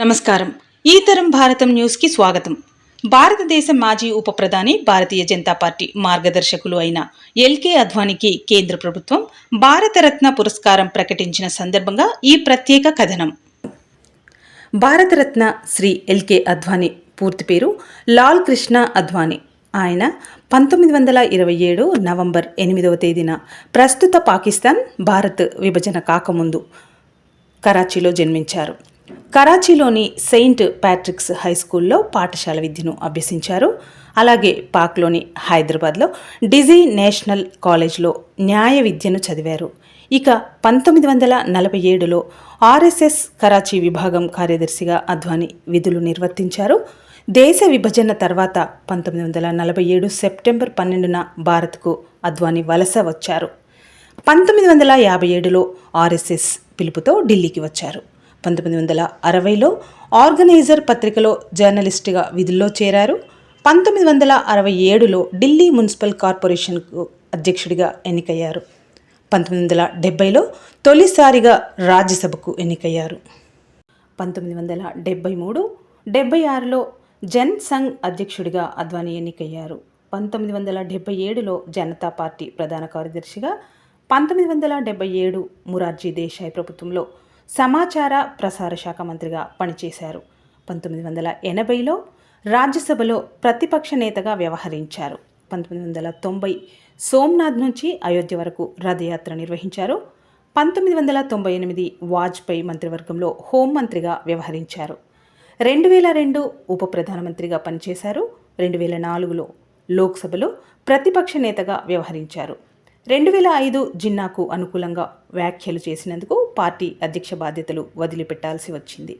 నమస్కారం. ఈ తరం భారతం న్యూస్కి స్వాగతం. భారతదేశ మాజీ ఉప ప్రధాని భారతీయ జనతా పార్టీ మార్గదర్శకులు అయిన ఎల్కే అద్వానీకి కేంద్ర ప్రభుత్వం భారతరత్న పురస్కారం ప్రకటించిన సందర్భంగా ఈ ప్రత్యేక కథనం. భారతరత్న శ్రీ ఎల్కే అద్వానీ పూర్తి పేరు లాల్ కృష్ణ అద్వానీ. ఆయన పంతొమ్మిది వందల ఇరవై ఏడు నవంబర్ ఎనిమిదవ తేదీన ప్రస్తుత పాకిస్తాన్ భారత్ విభజన కాకముందు కరాచీలో జన్మించారు. కరాచీలోని సెయింట్ ప్యాట్రిక్స్ హై స్కూల్లో పాఠశాల విద్యను అభ్యసించారు. అలాగే పాక్లోని హైదరాబాద్లో డిజీ నేషనల్ కాలేజ్లో న్యాయ విద్యను చదివారు. ఇక పంతొమ్మిది వందల నలభై ఏడులో ఆర్ఎస్ఎస్ కరాచీ విభాగం కార్యదర్శిగా అద్వాని విధులు నిర్వర్తించారు. దేశ విభజన తర్వాత పంతొమ్మిది వందల నలభై ఏడు సెప్టెంబర్ పన్నెండున భారత్కు అద్వాని వలస వచ్చారు. పంతొమ్మిది వందల యాభై ఏడులో ఆర్ఎస్ఎస్ పిలుపుతో ఢిల్లీకి వచ్చారు. పంతొమ్మిది వందల అరవైలో ఆర్గనైజర్ పత్రికలో జర్నలిస్టుగా విధుల్లో చేరారు. పంతొమ్మిది వందల అరవై ఏడులో ఢిల్లీ మున్సిపల్ కార్పొరేషన్కు అధ్యక్షుడిగా ఎన్నికయ్యారు. పంతొమ్మిది వందల డెబ్బైలో తొలిసారిగా రాజ్యసభకు ఎన్నికయ్యారు. పంతొమ్మిది వందల డెబ్బై మూడు డెబ్బై ఆరులో జన్ సంఘ్ అధ్యక్షుడిగా అద్వానీ ఎన్నికయ్యారు. పంతొమ్మిది వందల డెబ్బై ఏడులో జనతా పార్టీ ప్రధాన కార్యదర్శిగా పంతొమ్మిది వందల డెబ్బై ఏడు మురార్జీ దేశాయ్ ప్రభుత్వంలో సమాచార ప్రసార శాఖ మంత్రిగా పనిచేశారు. పంతొమ్మిది వందల ఎనభైలో రాజ్యసభలో ప్రతిపక్ష నేతగా వ్యవహరించారు. పంతొమ్మిది వందల తొంభై సోమ్నాథ్ నుంచి అయోధ్య వరకు రథయాత్ర నిర్వహించారు. పంతొమ్మిది వందల తొంభై ఎనిమిది వాజ్పేయి మంత్రివర్గంలో హోంమంత్రిగా వ్యవహరించారు. రెండు వేల రెండు ఉప ప్రధానమంత్రిగా పనిచేశారు. రెండు వేల నాలుగులో లోక్సభలో ప్రతిపక్ష నేతగా వ్యవహరించారు. రెండు వేల ఐదు జిన్నాకు అనుకూలంగా వ్యాఖ్యలు చేసినందుకు పార్టీ అధ్యక్ష బాధ్యతలు వదిలిపెట్టాల్సి వచ్చింది.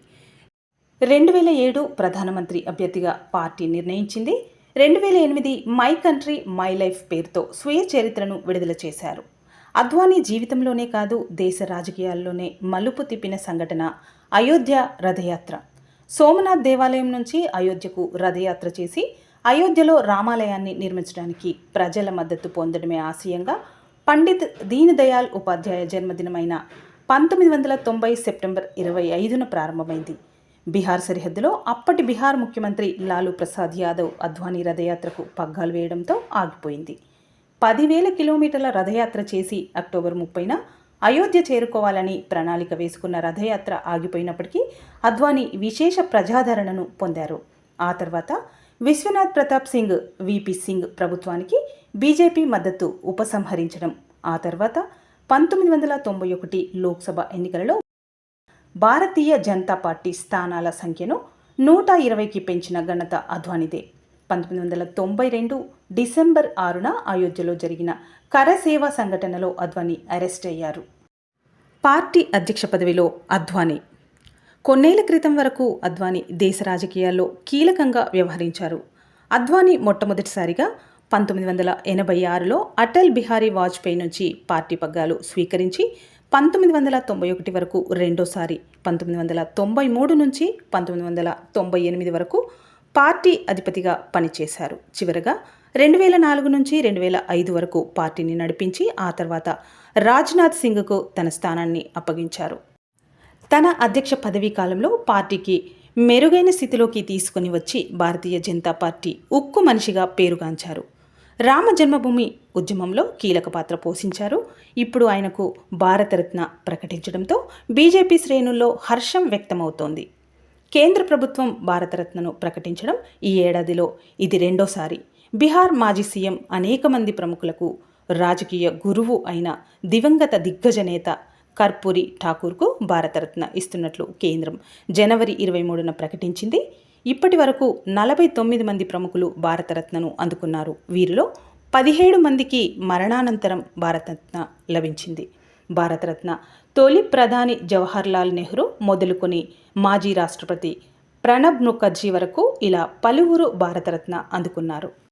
రెండు వేల ఏడు ప్రధానమంత్రి అభ్యర్థిగా పార్టీ నిర్ణయించింది. రెండు వేల ఎనిమిది మై కంట్రీ మై లైఫ్ పేరుతో స్వీయ చరిత్రను విడుదల చేశారు. అద్వానీ జీవితంలోనే కాదు దేశ రాజకీయాల్లోనే మలుపు తిప్పిన సంఘటన అయోధ్య రథయాత్ర. సోమనాథ్ దేవాలయం నుంచి అయోధ్యకు రథయాత్ర చేసి అయోధ్యలో రామాలయాన్ని నిర్మించడానికి ప్రజల మద్దతు పొందడమే ఆశయంగా పండిత్ దీనదయాల్ ఉపాధ్యాయ జన్మదినమైన పంతొమ్మిది వందల తొంభై సెప్టెంబర్ ఇరవై ఐదున ప్రారంభమైంది. బీహార్ సరిహద్దులో అప్పటి బీహార్ ముఖ్యమంత్రి లాలూ ప్రసాద్ యాదవ్ అద్వానీ రథయాత్రకు పగ్గాలు వేయడంతో ఆగిపోయింది. పదివేల కిలోమీటర్ల రథయాత్ర చేసి అక్టోబర్ ముప్పైన అయోధ్య చేరుకోవాలని ప్రణాళిక వేసుకున్న రథయాత్ర ఆగిపోయినప్పటికీ అద్వానీ విశేష ప్రజాదరణను పొందారు. ఆ తర్వాత విశ్వనాథ్ ప్రతాప్ సింగ్ విపి సింగ్ ప్రభుత్వానికి బీజేపీ మద్దతు ఉపసంహరించడం. ఆ తర్వాత పంతొమ్మిది వందల తొంభై ఒకటి లోక్సభ ఎన్నికలలో భారతీయ జనతా పార్టీ స్థానాల సంఖ్యను నూట ఇరవైకి పెంచిన ఘనత అద్వానిదే. పంతొమ్మిది వందల తొంభై రెండు డిసెంబర్ ఆరున అయోధ్యలో జరిగిన కరసేవ సంఘటనలో అద్వాని అరెస్ట్ అయ్యారు. పార్టీ అధ్యక్ష పదవిలో అద్వానీ కొన్నేళ్ళ క్రితం వరకు అద్వానీ దేశ రాజకీయాల్లో కీలకంగా వ్యవహరించారు. అద్వానీ మొట్టమొదటిసారిగా పంతొమ్మిది వందల ఎనభై ఆరులో అటల్ బిహారీ వాజ్పేయి నుంచి పార్టీ పగ్గాలు స్వీకరించి పంతొమ్మిది వందల తొంభై ఒకటి వరకు రెండోసారి పంతొమ్మిది వందల తొంభై మూడు నుంచి పంతొమ్మిది వందల తొంభై ఎనిమిది వరకు పార్టీ అధిపతిగా పనిచేశారు. చివరగా రెండు వేల నాలుగు నుంచి రెండు వేల ఐదు వరకు పార్టీని నడిపించి ఆ తర్వాత రాజ్నాథ్ సింగ్కు తన స్థానాన్ని అప్పగించారు. తన అధ్యక్ష పదవీ కాలంలో పార్టీకి మెరుగైన స్థితిలోకి తీసుకుని వచ్చి భారతీయ జనతా పార్టీ ఉక్కు మనిషిగా పేరుగాంచారు. రామ జన్మభూమి ఉద్యమంలో కీలక పాత్ర పోషించారు. ఇప్పుడు ఆయనకు భారతరత్న ప్రకటించడంతో బీజేపీ శ్రేణుల్లో హర్షం వ్యక్తమవుతోంది. కేంద్ర ప్రభుత్వం భారతరత్నను ప్రకటించడం ఈ ఏడాదిలో ఇది రెండోసారి. బీహార్ మాజీ సీఎం అనేక మంది ప్రముఖులకు రాజకీయ గురువు అయిన దివంగత దిగ్గజ నేత కర్పూరి ఠాకూర్కు భారతరత్న ఇస్తున్నట్లు కేంద్రం జనవరి ఇరవై మూడున ప్రకటించింది. ఇప్పటి వరకు నలభై తొమ్మిది మంది ప్రముఖులు భారతరత్నను అందుకున్నారు. వీరిలో పదిహేడు మందికి మరణానంతరం భారతరత్న లభించింది. భారతరత్న తొలి ప్రధాని జవహర్లాల్ నెహ్రూ మొదలుకొని మాజీ రాష్ట్రపతి ప్రణబ్ ముఖర్జీ వరకు ఇలా పలువురు భారతరత్న అందుకున్నారు.